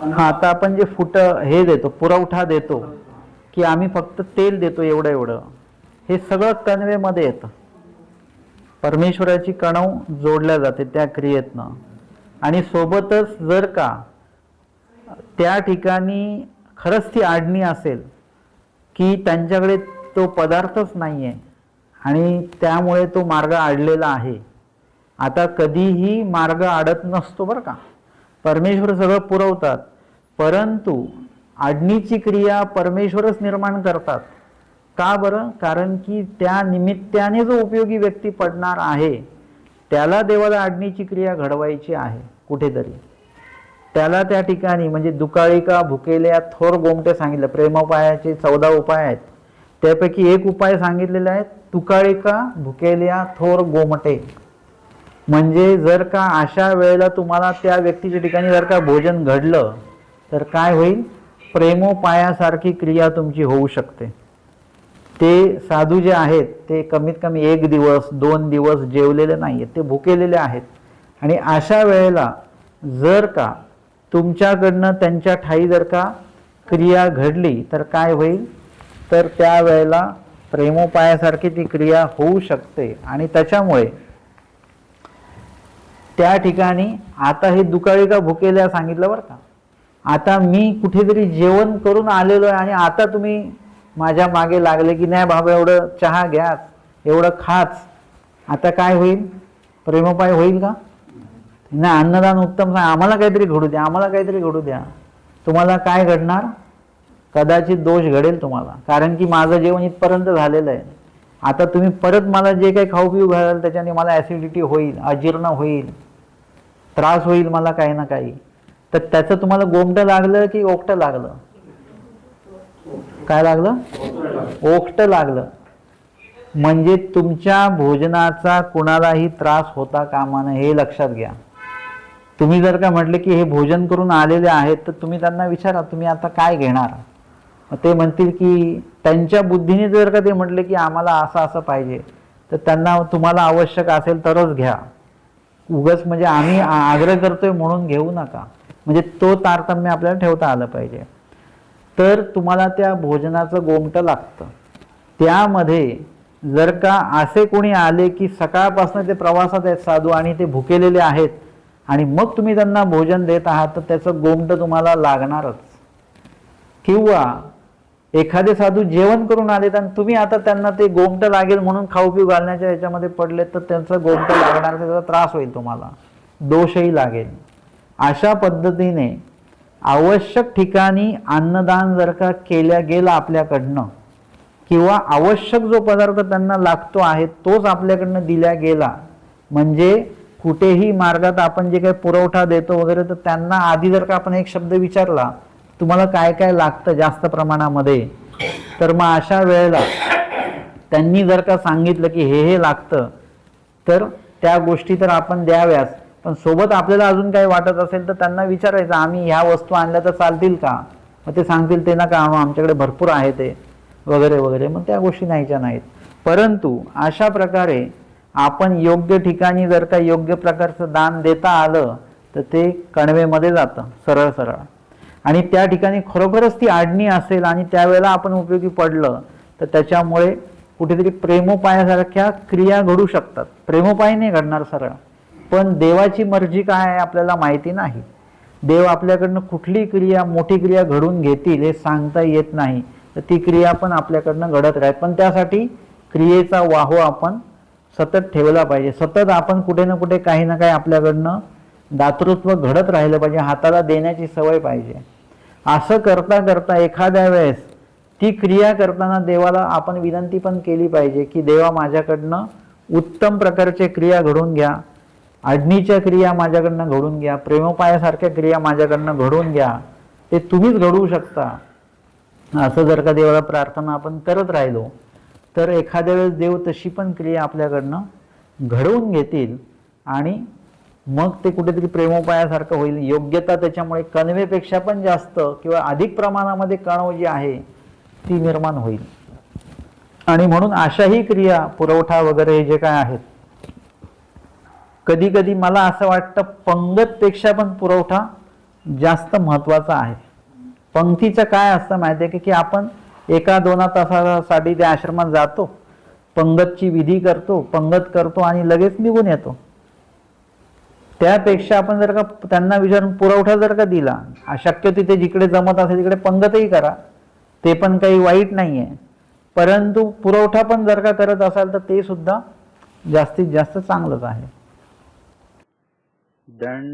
हा आता आपण जे फुट हे देतो पुरवठा देतो की आम्ही फक्त तेल देतो एवढं एवढं हे सगळं कणवेमध्ये येतं. परमेश्वराची कणव जोडल्या जाते त्या क्रियेतनं. आणि सोबतच जर का त्या ठिकाणी खरंच ती आडणी असेल की त्यांच्याकडे तो पदार्थच नाही आहे आणि त्यामुळे तो मार्ग आडलेला आहे. आता कधीही मार्ग आडत नसतो बरं का. परमेश्वर सगळं पुरवतात. परंतु आडणीची क्रिया परमेश्वरच निर्माण करतात. का बरं? कारण की त्या निमित्ताने जो उपयोगी व्यक्ती पडणार आहे त्याला देवाला आडणीची क्रिया घडवायची आहे कुठेतरी. त्याला त्या ठिकाणी म्हणजे दुकाळिका भुकेल्या थोर गोमटे सांगितलं प्रेमोपायाचे चौदा उपाय आहेत. त्यापैकी एक उपाय सांगितलेला आहे तुकाळिका भुकेल्या थोर गोमटे. म्हणजे जर का अशा वेळेला तुम्हाला त्या व्यक्तीच्या ठिकाणी जर का भोजन घडलं तर काय होईल? प्रेमोपायासारखी क्रिया तुमची होऊ शकते. ते साधू जे आहेत ते कमीत कमी एक दिवस दोन दिवस जेवलेले नाही आहेत ते भुकेलेले आहेत. आणि अशा वेळेला जर का तुमच्याकडनं त्यांच्या ठाई जर का क्रिया घडली तर काय होईल? तर त्या वेळेला प्रेमोपायासारखी ती क्रिया होऊ शकते. आणि त्याच्यामुळे त्या ठिकाणी आता हे दुकाळी भुकेल्या सांगितलं बरं का? आता मी कुठेतरी जेवण करून आलेलो आहे आणि आता तुम्ही माझ्या मागे लागले की नाही बाबा एवढं चहा घ्याच एवढं खाच. आता काय होईल? प्रेमोपाय होईल का? नाही अन्नदान उत्तम सांग आम्हाला काहीतरी घडू द्या आम्हाला काहीतरी घडू द्या. तुम्हाला काय घडणार? कदाचित दोष घडेल तुम्हाला. कारण की माझं जेवण इथपर्यंत झालेलं आहे. आता तुम्ही परत मला जे काही खाऊ पिऊ घालाल त्याच्याने मला ॲसिडिटी होईल अजीर्ण होईल. त्रास होईल मला काही ना काही. तर त्याचं तुम्हाला गोमटं लागलं की ओकटं लागलं? काय लागलं? ओकटं लागलं. म्हणजे तुमच्या भोजनाचा कुणालाही त्रास होता कामा नये हे लक्षात घ्या. तुम्ही जर का म्हटले की हे भोजन करून आलेले आहेत तर तुम्ही त्यांना विचारा तुम्ही आता काय घेणार? ते म्हणतील की त्यांच्या बुद्धीने जर का ते म्हटले की आम्हाला असं असं पाहिजे तर त्यांना तुम्हाला आवश्यक असेल तरच घ्या. उगच म्हणजे आम्ही आग्रह करतोय म्हणून घेऊ नका. म्हणजे तो तारतम्य आपल्याला ठेवता आलं पाहिजे. तर तुम्हाला त्या भोजनाचं गोमटं लागतं. त्यामध्ये जर का असे कोणी आले की सकाळपासून ते प्रवासात आहेत साधू आणि ते भुकेलेले आहेत आणि मग तुम्ही त्यांना भोजन देत आहात तर त्याचं गोमटं तुम्हाला लागणारच. किंवा एखादे साधू जेवण करून आलेत आणि तुम्ही आता त्यांना ते गोमटं लागेल म्हणून खाऊ पिऊ घालण्याच्या याच्यामध्ये पडले तर त्यांचं गोमटं लागणार त्याचा त्रास होईल तुम्हाला. दोषही लागेल. अशा पद्धतीने आवश्यक ठिकाणी अन्नदान जर का केल्या गेला आपल्याकडनं किंवा आवश्यक जो पदार्थ त्यांना लागतो आहे तोच आपल्याकडनं दिला गेला म्हणजे कुठेही मार्गात आपण जे काही पुरवठा देतो वगैरे तर त्यांना आधी जर का आपण एक शब्द विचारला तुम्हाला काय काय लागतं जास्त प्रमाणामध्ये तर मग अशा वेळेला त्यांनी जर का सांगितलं की हे हे लागतं तर त्या गोष्टी तर आपण द्याव्यास पण सोबत आपल्याला अजून काही वाटत असेल तर त्यांना विचारायचं आम्ही ह्या वस्तू आणल्या तर चालतील का? मग ते सांगतील ते ना का आमच्याकडे भरपूर आहे ते वगैरे वगैरे. मग त्या गोष्टी न्यायच्या नाहीत. परंतु अशा प्रकारे आपण योग्य ठिकाणी जर का योग्य प्रकारचं दान देता आलं तर ते कणवेमध्ये जातं सरळ सरळ. आणि त्या ठिकाणी खरोखरच ती आडणी असेल आणि त्यावेळेला आपण उपयोगी पडलं तर त्याच्यामुळे कुठेतरी प्रेमोपायासारख्या क्रिया घडू शकतात. प्रेमोपाय नाही घडणार सरळ. पण देवाची मर्जी काय आहे आपल्याला माहिती नाही. देव आपल्याकडनं कुठली क्रिया मोठी क्रिया घडून घेतील हे सांगता येत नाही. तर ती क्रिया पण आपल्याकडनं घडत राहील पण त्यासाठी क्रियेचा वाहो आपण सतत ठेवला पाहिजे. सतत आपण कुठे ना कुठे काही ना काही आपल्याकडनं दातृत्व घडत राहिलं पाहिजे. हाताला देण्याची सवय पाहिजे. असं करता करता एखाद्या वेळेस ती क्रिया करताना देवाला आपण विनंती पण केली पाहिजे की देवा माझ्याकडनं उत्तम प्रकारचे क्रिया घडून घ्या. अडणीच्या क्रिया माझ्याकडनं घडून घ्या प्रेमोपायासारख्या क्रिया माझ्याकडनं घडून घ्या ते तुम्हीच घडवू शकता. असं जर का देवाला प्रार्थना आपण करत राहिलो तर एखाद्या वेळेस देव तशी पण क्रिया आपल्याकडनं घडवून घेतील आणि मग ते कुठेतरी प्रेमोपायासारखं होईल. योग्यता त्याच्यामुळे कणवेपेक्षा पण जास्त किंवा अधिक प्रमाणामध्ये कणव जी आहे ती निर्माण होईल. आणि म्हणून अशाही क्रिया पुरवठा वगैरे हे जे काय आहेत कधी कधी मला असं वाटतं पंगतपेक्षा पण पुरवठा जास्त महत्त्वाचा आहे. पंक्तीचं काय असतं माहिती आहे की? आपण एका दोना तासासाठी त्या आश्रमात जातो पंगतची विधी करतो पंगत करतो आणि लगेच निघून येतो. त्यापेक्षा आपण जर का त्यांना विचारून पुरवठा जर का दिला शक्य तिथे जिकडे जमत असेल तिकडे पंगतही करा ते पण काही वाईट नाही आहे परंतु पुरवठा पण जर का करत असाल तर ते सुद्धा जास्तीत जास्त चांगलंच आहे. दण्डवतः।